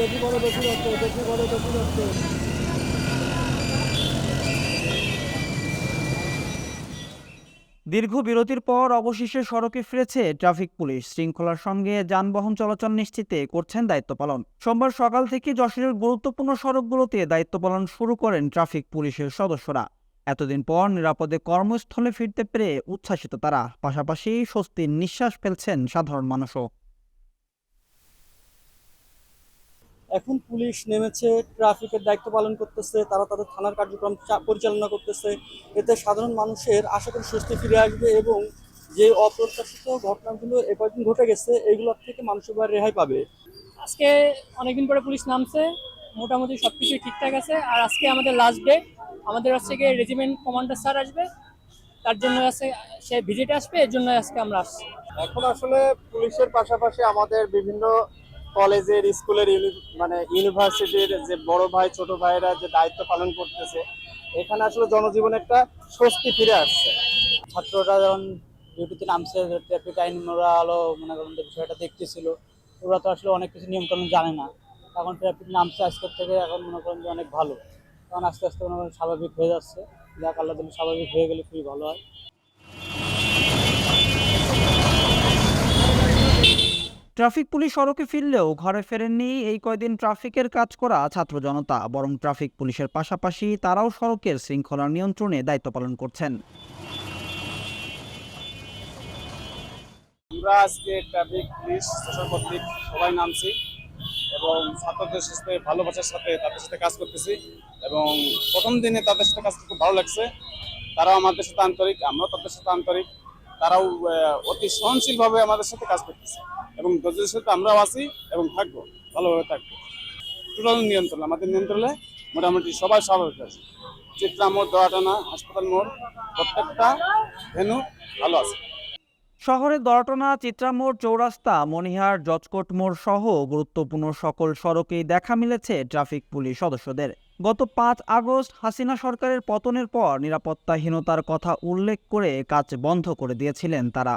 বেশি বড় বেশি হচ্ছে বেশি বড় বেশি হচ্ছে দীর্ঘ বিরতির পর অবশেষে সড়কে ফিরেছে ট্রাফিক পুলিশ। শৃঙ্খলার সঙ্গে যানবাহন চলাচল নিশ্চিতে করছেন দায়িত্ব পালন। সোমবার সকাল থেকে যশোরের গুরুত্বপূর্ণ সড়কগুলোতে দায়িত্ব পালন শুরু করেন ট্রাফিক পুলিশের সদস্যরা। এতদিন পর নিরাপদে কর্মস্থলে ফিরতে পেরে উচ্ছ্বাসিত তারা। পাশাপাশি স্বস্তির নিঃশ্বাস ফেলছেন সাধারণ মানুষও। এখন পুলিশ নেমেছে ট্রাফিকের দায়িত্ব পালন করতেছে তারা তাদের থানার কার্যক্রম চা- পরিচালনা করতেছে। এতে সাধারণ মানুষের আশা করি স্বস্তি ফিরে আসবে এবং যে অপ্রত্যাশিত ঘটনাগুলো এ কয়েকদিন ঘটে গেছে এইগুলোর থেকে মানুষ এবার রেহাই পাবে। আজকে অনেকদিন পরে পুলিশ নামছে মোটামুটি সব কিছুই ঠিকঠাক আছে। আর আজকে আমাদের লাস্ট ডে আমাদের হচ্ছে গিয়ে রেজিমেন্ট কমান্ডার স্যার আসবে তার জন্য আছে সে ভিজিট আসবে এর জন্য আজকে আমরা আসছি। এখন আসলে পুলিশের পাশাপাশি আমাদের বিভিন্ন কলেজের, স্কুলের মানে ইউনিভার্সিটির যে বড় ভাই, ছোট ভাইরা যে দায়িত্ব পালন করতেছে, এখানে আসলে জনজীবনে একটা স্বস্তি ফিরে আসছে। ছাত্ররা যখন ডিউটিতে নামছে ট্রাফিক আইন ওরা আলো মনে করেন বিষয়টা দেখতেছিল, ওরা তো আসলে অনেক কিছু নিয়মকানুন জানে না। এখন ট্রাফিক নামছে আজকের থেকে, এখন মনে করেন যে অনেক ভালো। কারণ আস্তে আস্তে মনে করেন স্বাভাবিক হয়ে যাচ্ছে। যাক আল্লাহ স্বাভাবিক হয়ে গেলে খুবই ভালো হয়। ট্রাফিক পুলিশ সড়কে ফিরলেও ঘরে ফেরেননি। এই কয়দিন ট্রাফিকের কাজ করা ছাত্র জনতা, বরং ট্রাফিক পুলিশের পাশাপাশি তারাও সড়কের শৃঙ্খলা নিয়ন্ত্রণে দায়িত্ব পালন করছেন। আমরা আজকে ট্রাফিক পুলিশ স্টেশন কর্তৃক সবাই নামছি এবং ছাত্রদের সাথে, ভালোবাসার সাথে তাদের সাথে কাজ করতেছি এবং প্রথম দিনে তাদের সাথে কাজ করতে ভালো লাগছে। তারাও আমাদের সাথে আন্তরিক, আমরাও তাদের সাথে আন্তরিক। তারাও অতি সহনশীলভাবে আমাদের সাথে কাজ করতেছে। এবং ধৈর্যের সাথে আমরাও আছি এবং থাকব, ভালোভাবে থাকব। টোটাল নিয়ন্ত্রণ, আমাদের নিয়ন্ত্রণে মোটামুটি সবাই স্বাভাবিক আছে। চিত্রা মোড় দোয়াটানা, হাসপাতাল মোড়, প্রত্যেকটা ভেনু ভালো আছে। শহরের দরটনা চিত্রামোড়, চৌরাস্তা, মনিহার, জজকোট মোড় সহ গুরুত্বপূর্ণ সকল সড়কেই দেখা মিলেছে ট্রাফিক পুলিশ সদস্যদের। গত পাঁচ আগস্ট হাসিনা সরকারের পতনের পর নিরাপত্তাহীনতার কথা উল্লেখ করে কাজ বন্ধ করে দিয়েছিলেন তারা।